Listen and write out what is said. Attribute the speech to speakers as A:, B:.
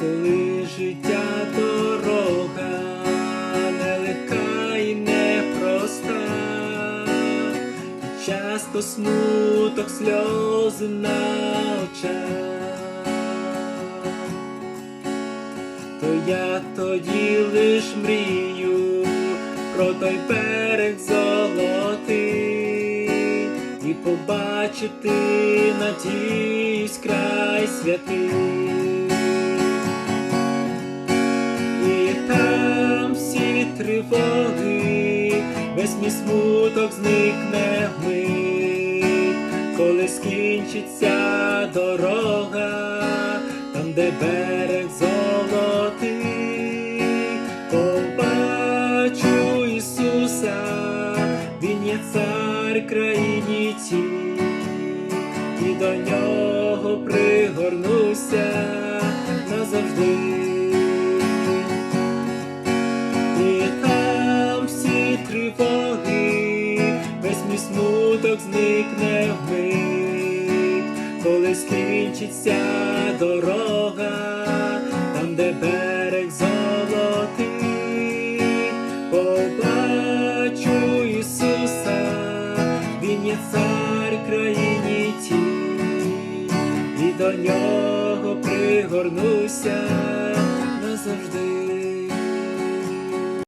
A: коли життя дорога нелегка і непроста, часто смуток сльози на очах, то я тоді лиш мрію про той берег золотий і побачити надіюсь край святий. Тривоги, весь мій смуток зникне вмить, коли скінчиться дорога, там, де берег золотий, побачу Ісуса, Він є цар країні тій, і до нього пригорнуся тривоги, весь мій смуток зникне вмить, коли скінчиться дорога, там, де берег золотий, побачу Ісуса, Він є цар країні тій, і до нього пригорнуся.